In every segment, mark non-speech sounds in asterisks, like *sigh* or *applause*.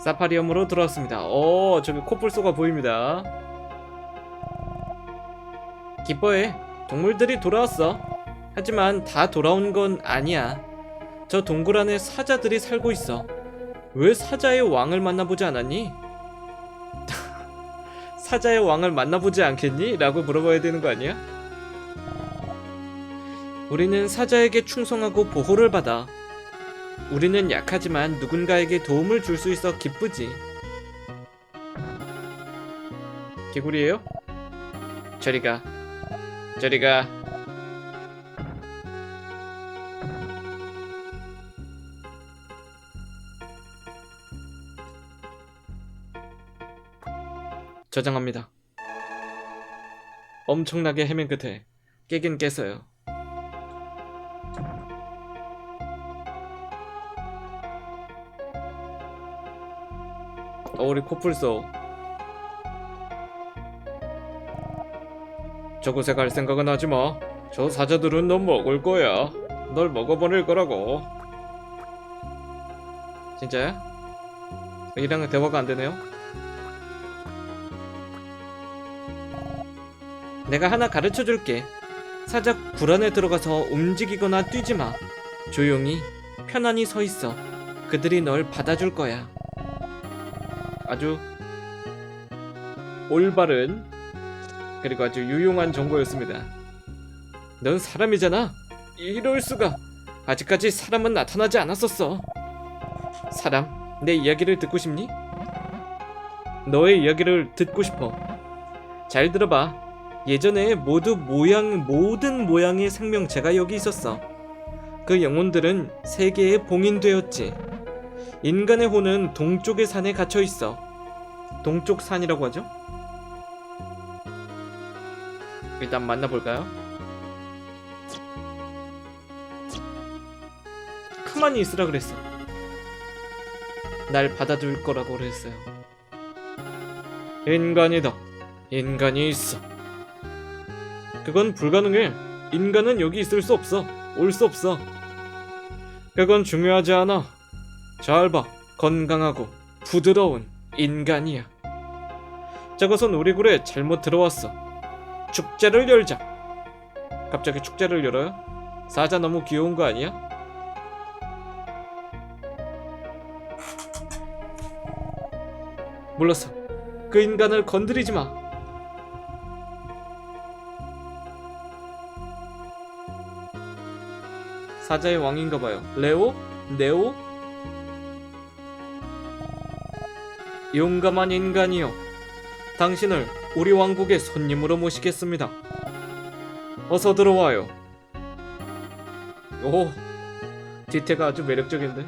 사파리엄으로 돌아왔습니다. 오, 저기 코뿔소가 보입니다. 기뻐해. 동물들이 돌아왔어. 하지만 다 돌아온 건 아니야. 저 동굴 안에 사자들이 살고 있어. 왜 사자의 왕을 만나보지 않았니? *laughs* 사자의 왕을 만나보지 않겠니? 라고 물어봐야 되는 거 아니야? 우리는 사자에게 충성하고 보호를 받아. 우리는 약하지만 누군가에게 도움을 줄 수 있어 기쁘지. 개구리예요? 저리 가. 저리 가. 저장합니다. 엄청나게 헤맨 끝에 깨긴 깼어요. 어, 우리 코뿔소. 저곳에 갈 생각은 하지 마. 저 사자들은 너 먹을 거야. 널 먹어버릴 거라고. 진짜야? 이랑 대화가 안 되네요. 내가 하나 가르쳐 줄게. 사자 굴 안에 들어가서 움직이거나 뛰지 마. 조용히 편안히 서 있어. 그들이 널 받아줄 거야. 아주 올바른 그리고 아주 유용한 정보였습니다. 넌 사람이잖아. 이럴 수가. 아직까지 사람은 나타나지 않았었어. 사람, 내 이야기를 듣고 싶니? 너의 이야기를 듣고 싶어. 잘 들어봐. 예전에 모두 모양 모든 모양의 생명체가 여기 있었어. 그 영혼들은 세계에 봉인되었지. 인간의 혼은 동쪽의 산에 갇혀 있어. 동쪽 산이라고 하죠? 일단 만나볼까요? 가만히 있으라 그랬어. 날 받아줄 거라고 그랬어요. 인간이다. 인간이 있어. 그건 불가능해. 인간은 여기 있을 수 없어. 올 수 없어. 그건 중요하지 않아. 잘 봐. 건강하고 부드러운 인간이야. 저것은 우리 굴에 잘못 들어왔어. 축제를 열자. 갑자기 축제를 열어요? 사자 너무 귀여운 거 아니야? 몰랐어. 그 인간을 건드리지 마. 사자의 왕인가 봐요. 레오? 네오? 용감한 인간이여. 당신을 우리 왕국의 손님으로 모시겠습니다. 어서 들어와요. 오, 디테가 아주 매력적인데.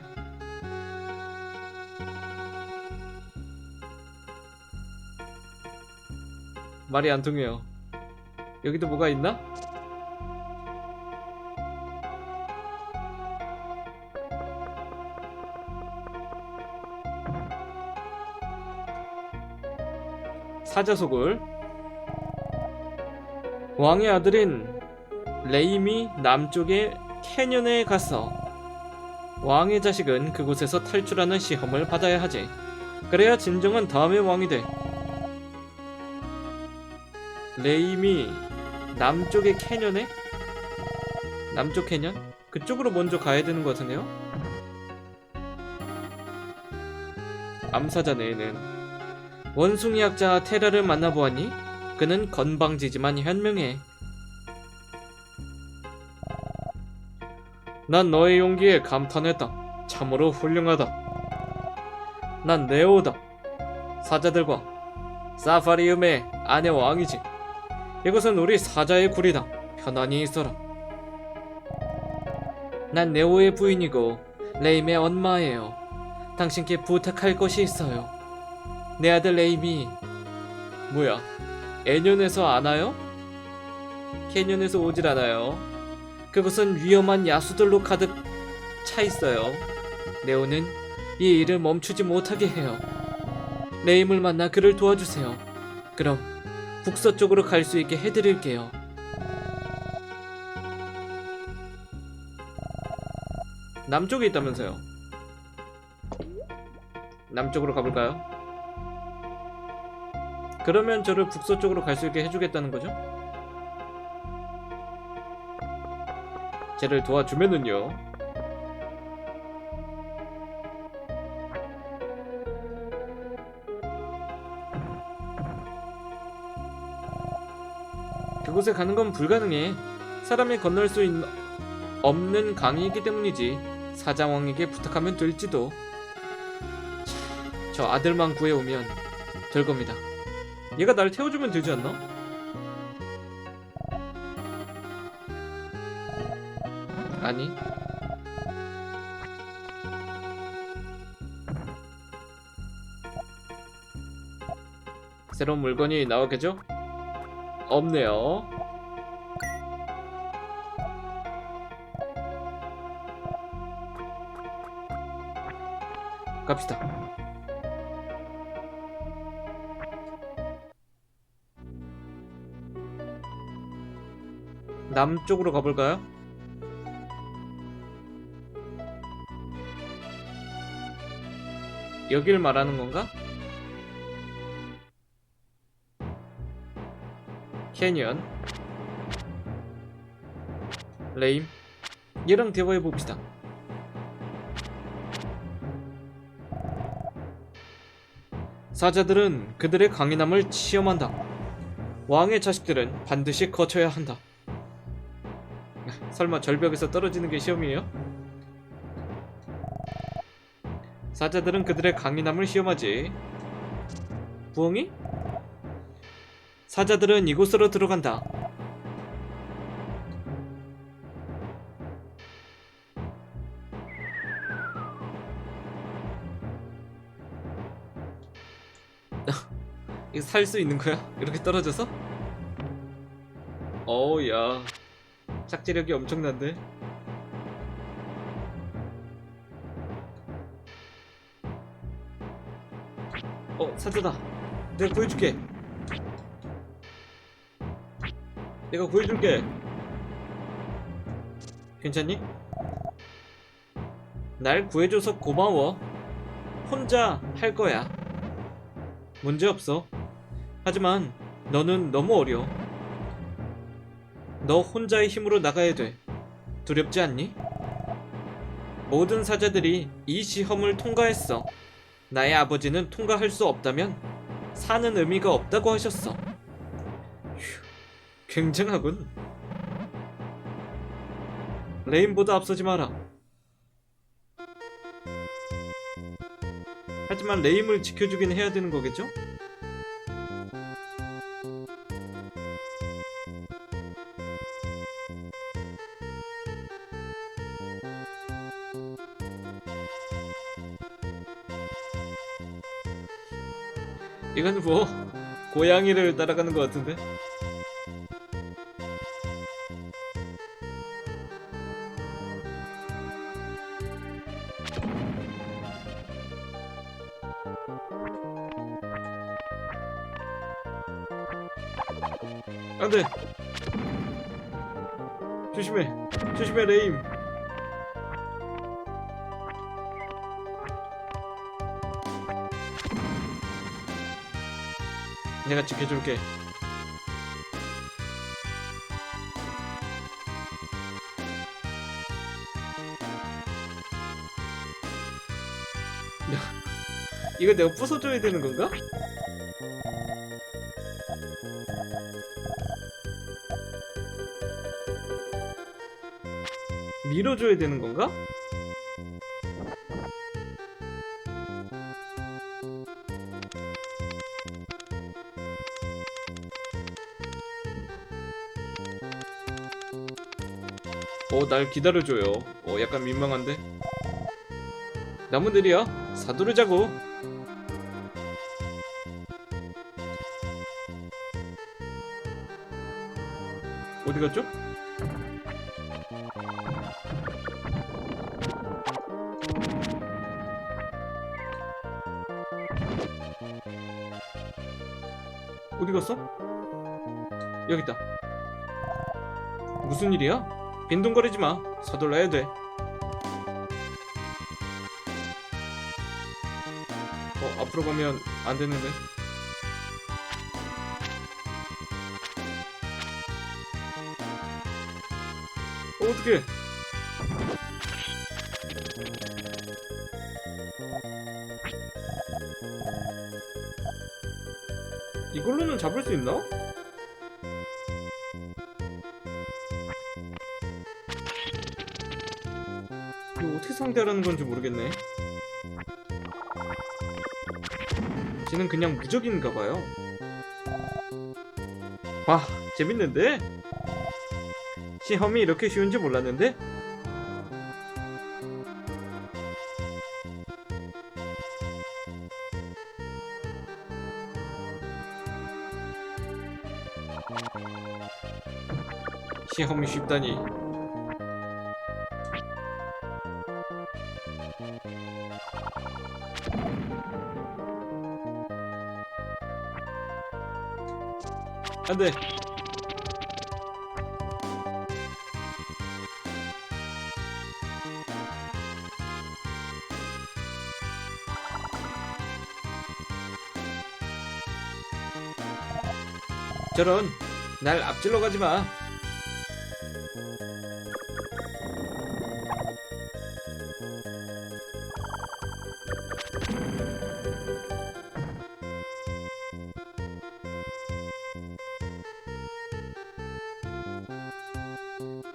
말이 안 통해요. 여기도 뭐가 있나? 사자속을 왕의 아들인 레임이 남쪽의 캐년에 가서 왕의 자식은 그곳에서 탈출하는 시험을 받아야 하지. 그래야 진정한 다음의 왕이 돼. 레임이 남쪽의 캐년에? 남쪽 캐년? 그쪽으로 먼저 가야 되는 것 같은데요? 암사자 내에는 원숭이 학자 테라를 만나보았니? 그는 건방지지만 현명해. 난 너의 용기에 감탄했다. 참으로 훌륭하다. 난 네오다. 사자들과 사파리움의 아내 왕이지. 이것은 우리 사자의 굴이다. 편안히 있어라. 난 네오의 부인이고 레임의 엄마예요. 당신께 부탁할 것이 있어요. 내 아들 레임이 뭐야? 애년에서 안 와요? 캐년에서 오질 않아요. 그것은 위험한 야수들로 가득 차 있어요. 네오는 이 일을 멈추지 못하게 해요. 레임을 만나 그를 도와주세요. 그럼 북서쪽으로 갈 수 있게 해드릴게요. 남쪽에 있다면서요? 남쪽으로 가볼까요? 그러면 저를 북서 쪽으로 갈 수 있게 해주겠다는 거죠? 쟤를 도와주면은요. 그곳에 가는 건 불가능해. 사람이 건널 수 있는 없는 강이기 때문이지. 사장왕에게 부탁하면 될지도. 차, 저 아들만 구해오면 될 겁니다. 얘가 날 태워주면 되지 않나? 아니. 새로운 물건이 나오겠죠? 없네요. 갑시다. 남쪽으로 가볼까요? 여길 말하는 건가? 캐니언 레임 얘랑 대화해 봅시다. 사자들은 그들의 강인함을 시험한다. 왕의 자식들은 반드시 거쳐야 한다. 설마 절벽에서 떨어지는 게 시험이에요? 사자들은 그들의 강인함을 시험하지. 부엉이? 사자들은 이곳으로 들어간다. *laughs* 이거 살 수 있는 거야? 이렇게 떨어져서? 어우야 착지력이 엄청난데? 어 사자다. 내가 구해줄게. 내가 구해줄게. 괜찮니? 날 구해줘서 고마워. 혼자 할 거야. 문제없어. 하지만 너는 너무 어려 너 혼자의 힘으로 나가야 돼 두렵지 않니? 모든 사자들이 이 시험을 통과했어 나의 아버지는 통과할 수 없다면 사는 의미가 없다고 하셨어. 휴, 굉장하군. 레인보다 앞서지 마라. 하지만 레임을 지켜주긴 해야 되는 거겠죠? 이건 뭐 고양이를 따라가는 것 같은데? 안돼. 조심해. 조심해 레임 내가 지켜줄게. 이거 내가 부숴줘야 되는 건가? 밀어줘야 되는 건가? 어, 날 기다려줘요. 어, 약간 민망한데? 나무들이야. 사두르자고. 어디 갔죠? 어디 갔어? 여기 있다. 무슨 일이야? 빈둥거리지 마. 서둘러야 돼. 어 앞으로 가면 안 되는데. 어 어떡해. 이걸로는 잡을 수 있나? 상대하라는 건지 모르겠네. 쟤는 그냥 무적인가 봐요. 와, 재밌는데? 시험이 이렇게 쉬운지 몰랐는데? 시험이 쉽다니. 안 돼. 저런 날 앞질러 가지 마.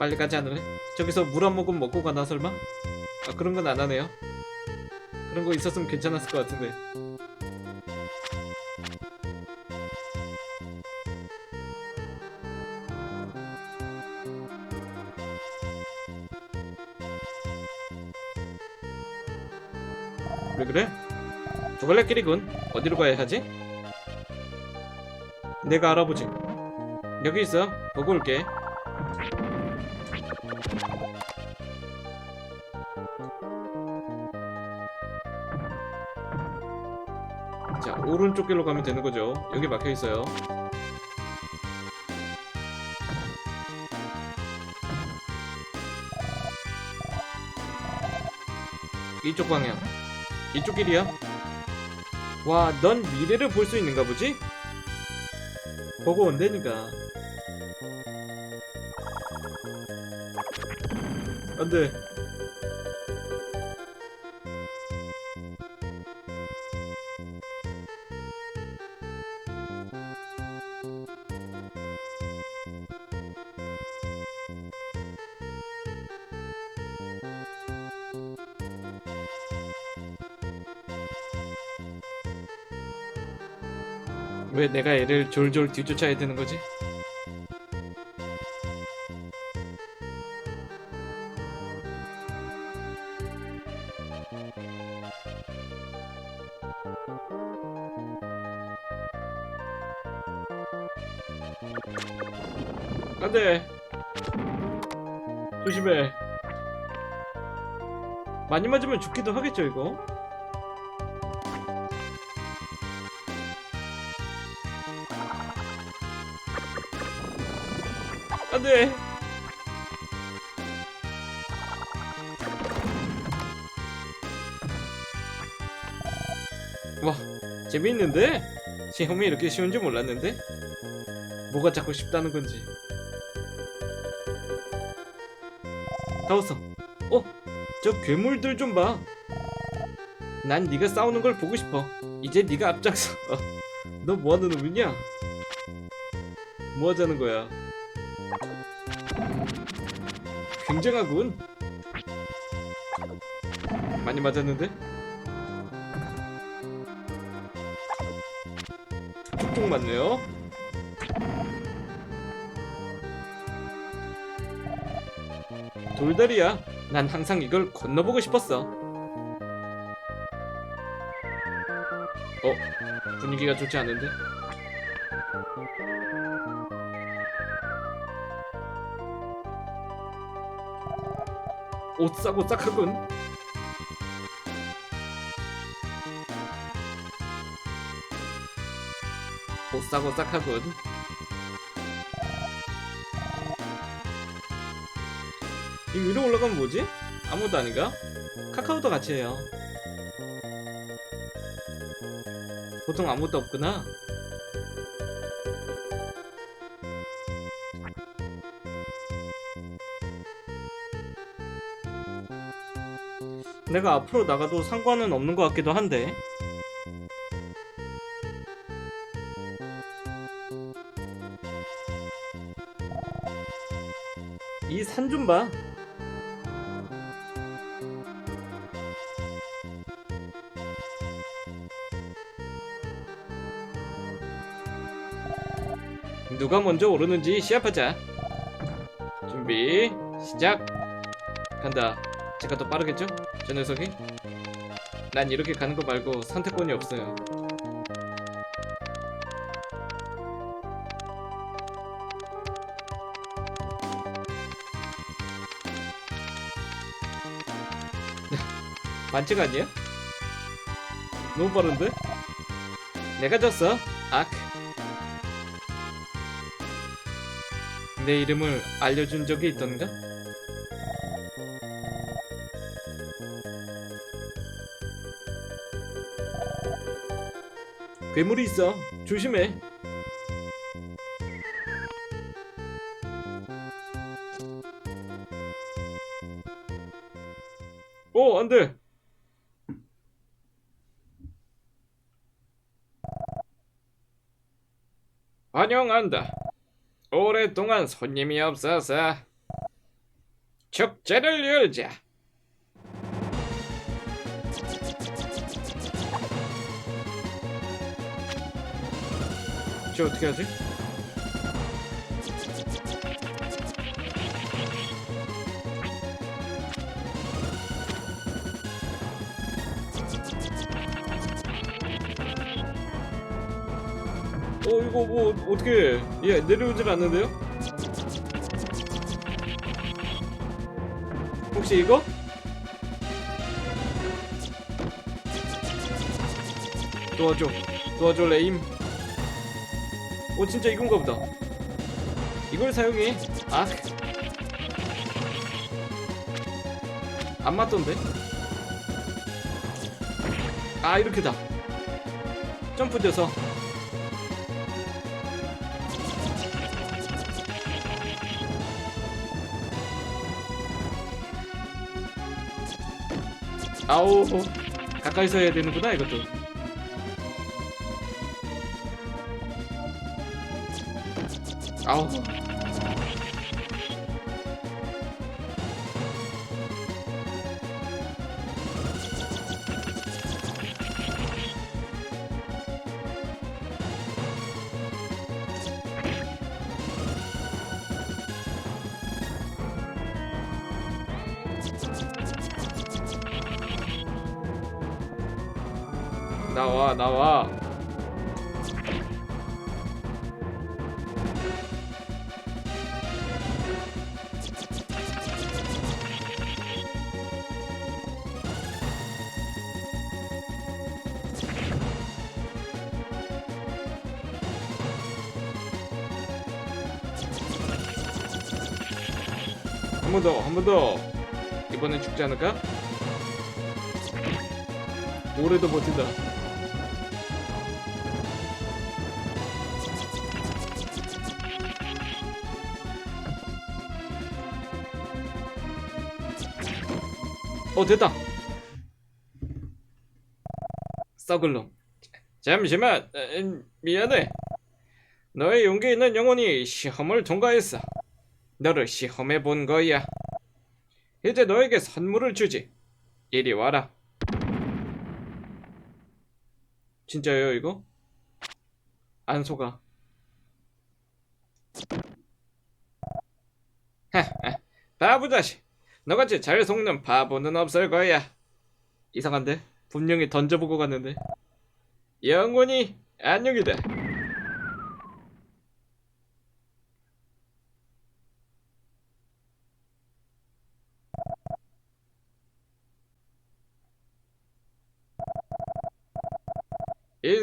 빨리 가지 않을래? 저기서 물 한 모금 먹고 가나 설마? 아 그런 건 안 하네요. 그런 거 있었으면 괜찮았을 것 같은데. 왜 그래? 두갈래끼리군 어디로 가야 하지? 내가 알아보지. 여기 있어. 보고 올게. 오른쪽 길로 가면 되는 거죠. 여기 막혀 있어요. 이쪽 방향. 이쪽 길이야. 와, 넌 미래를 볼 수 있는가 보지? 보고 온다니까. 안 돼. 왜 내가 애를 졸졸 뒤쫓아야 되는 거지? 안돼. 조심해. 많이 맞으면 죽기도 하겠죠 이거 안돼 와 재밌는데? 시험이 이렇게 쉬운 줄 몰랐는데? 뭐가 자꾸 쉽다는 건지 다 왔어 어? 저 괴물들 좀봐 난 네가 싸우는 걸 보고 싶어 이제 네가 앞장서 *laughs* 너 뭐하는 놈이냐? 뭐하자는 거야 굉장하군. 많이 맞았는데? 쭉쭉 맞네요. 돌다리야. 난 항상 이걸 건너보고 싶었어. 어? 분위기가 좋지 않은데? 오싹오싹하군. 오싹오싹하군. 이 위로 올라가면 뭐지? 아무도 아닌가? 카카오도 같이 해요. 보통 아무것도 없구나. 내가 앞으로 나가도 상관은 없는 것 같기도 한데. 이 산 좀 봐. 누가 먼저 오르는지 시합하자. 준비 시작. 간다. 제가 더 빠르겠죠? 저 녀석이? 난 이렇게 가는 거 말고 선택권이 없어요. *laughs* 만취가 아니야? 너무 빠른데? 내가 졌어. 악. 내 이름을 알려준 적이 있던가? 괴물이 있어. 조심해. 오, 안 돼. 환영한다. 오랫동안 손님이 없어서 축제를 열자. 저 어떻게 하지? 어 이거 뭐 어떻게 얘 내려오질 않는데요? 혹시 이거? 도와줘 도와줘 레임 오 진짜 이건가 보다. 이걸 사용해? 아. 안 맞던데? 아 이렇게다. 점프 돼서. 아우 가까이서 해야 되는구나 이것도 아우 나와 나와 한 번 더, 한 번 더. 이번엔 죽지 않을까? 오래도 버틴다. 어 됐다. 썩을 놈. 잠시만, 에, 미안해. 너의 용기 있는 영혼이 시험을 통과했어. 너를 시험해 본 거야. 이제 너에게 선물을 주지. 이리 와라. 진짜예요 이거? 안 속아. 바보 자식. 너같이 잘 속는 바보는 없을 거야. 이상한데? 분명히 던져보고 갔는데. 영원히 안녕이다.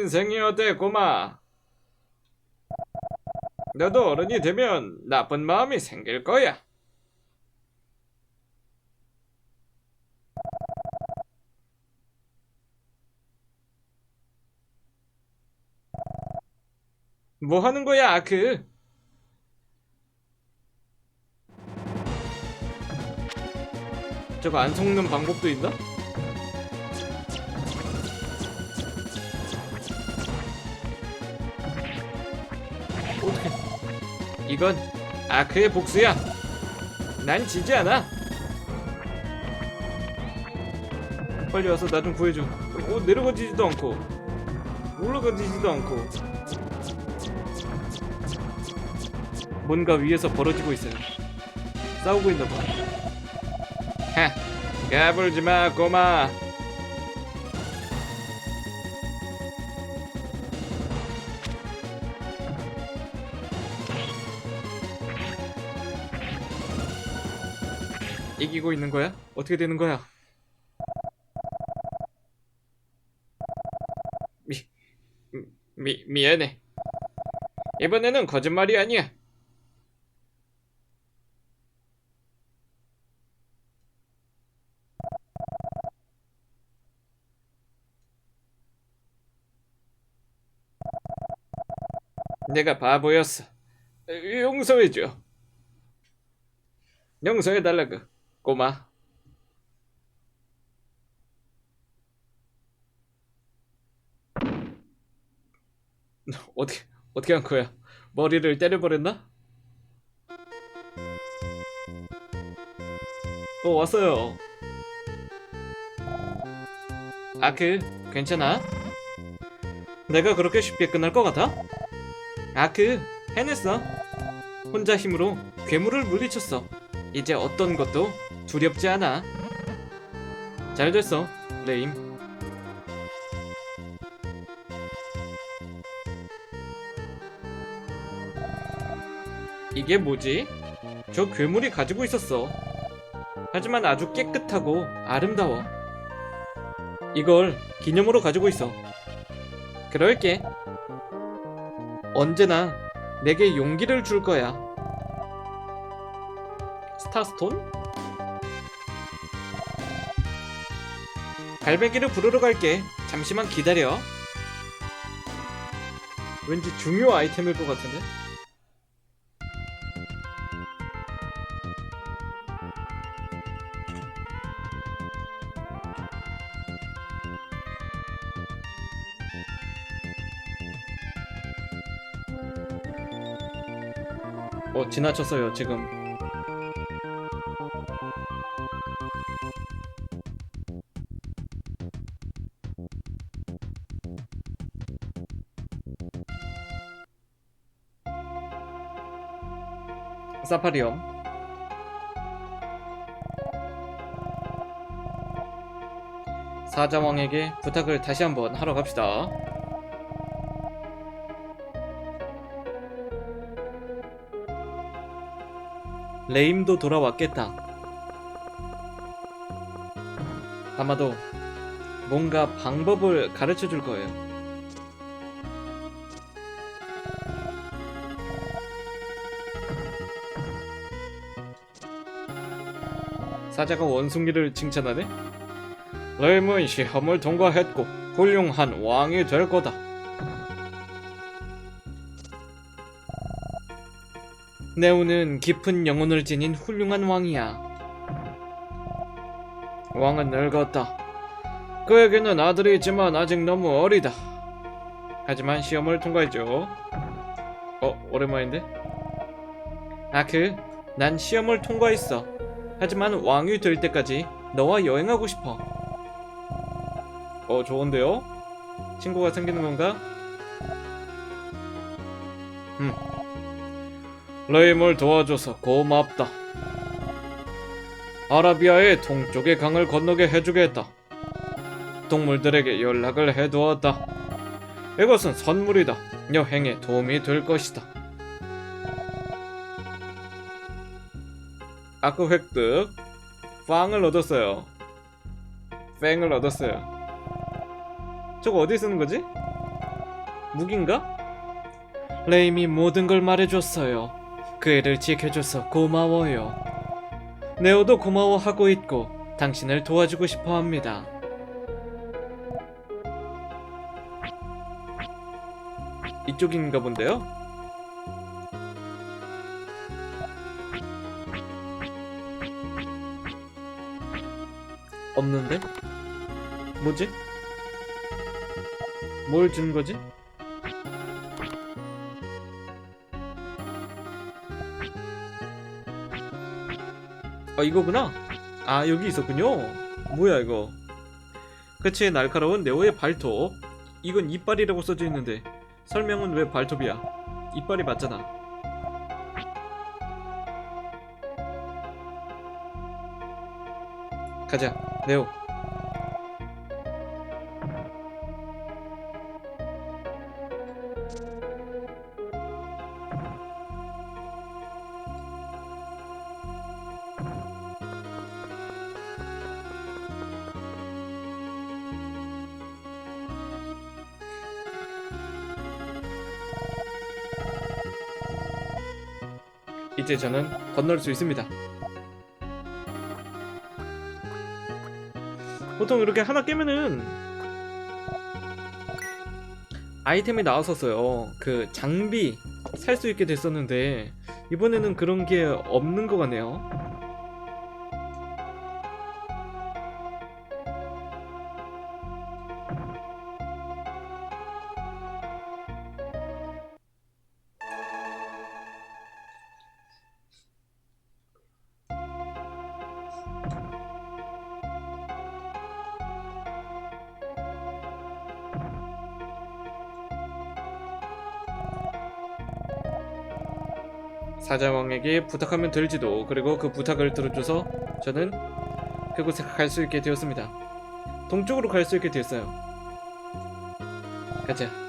인생이 어때 꼬마? 너도 어른이 되면 나쁜 마음이 생길 거야. 뭐 하는 거야, 아크? 저거 안 속는 방법도 있나? 이건 아크의 복수야. 난 지지 않아. 빨리 와서 나 좀 구해줘. 어, 내려가지지도 않고 올라가지지도 않고 뭔가 위에서 벌어지고 있어요. 싸우고 있나 봐. 하, 까불지 마, 꼬마. 이기고 있는 거야? 어떻게 되는 거야? 미, 미, 미안해. 이번에는 거짓말이 아니야. 내가 바보였어. 용서해줘. 용서해달라고, 꼬마. *laughs* 어떻게 어떻게 한 거야? 머리를 때려버렸나? 어 왔어요. 아크 괜찮아? 내가 그렇게 쉽게 끝날 것 같아? 아크 해냈어. 혼자 힘으로 괴물을 물리쳤어. 이제 어떤 것도 두렵지 않아. 잘 됐어, 레임. 이게 뭐지? 저 괴물이 가지고 있었어. 하지만 아주 깨끗하고 아름다워. 이걸 기념으로 가지고 있어. 그럴게. 언제나 내게 용기를 줄 거야. 스타스톤? 갈매기를 부르러 갈게. 잠시만 기다려. 왠지 중요 아이템일 것 같은데? 어 지나쳤어요 지금 사파리엄 사자왕에게 부탁을 다시 한번 하러 갑시다 레임도 돌아왔겠다. 아마도 뭔가 방법을 가르쳐 줄 거예요. 사자가 원숭이를 칭찬하네? 레임은 시험을 통과했고 훌륭한 왕이 될 거다. 네오는 깊은 영혼을 지닌 훌륭한 왕이야. 왕은 늙었다. 그에게는 아들이 있지만 아직 너무 어리다. 하지만 시험을 통과했죠. 어, 오랜만인데? 아크, 난 시험을 통과했어. 하지만 왕이 될 때까지 너와 여행하고 싶어. 어, 좋은데요? 친구가 생기는 건가? 음, 레임을 도와줘서 고맙다. 아라비아의 동쪽의 강을 건너게 해주겠다. 동물들에게 연락을 해두었다. 이것은 선물이다. 여행에 도움이 될 것이다. 아크 획득. 빵을 얻었어요. 뺑을 얻었어요. 저거 어디 쓰는 거지? 무기인가? 레임이 모든 걸 말해줬어요. 그 애를 지켜줘서 고마워요. 네오도 고마워하고 있고 당신을 도와주고 싶어 합니다. 이쪽인가 본데요? 없는데? 뭐지? 뭘 준 거지? 아 이거구나. 아 여기 있었군요. 뭐야 이거? 그치 날카로운 네오의 발톱. 이건 이빨이라고 써져 있는데 설명은 왜 발톱이야? 이빨이 맞잖아. 가자, 네오. 이제 저는 건널 수 있습니다. 보통 이렇게 하나 깨면은 아이템이 나왔었어요. 그 장비 살 수 있게 됐었는데 이번에는 그런 게 없는 것 같네요. 사자왕에게 부탁하면 될지도 그리고 그 부탁을 들어줘서 저는 그곳에 갈 수 있게 되었습니다. 동쪽으로 갈 수 있게 됐어요. 가자.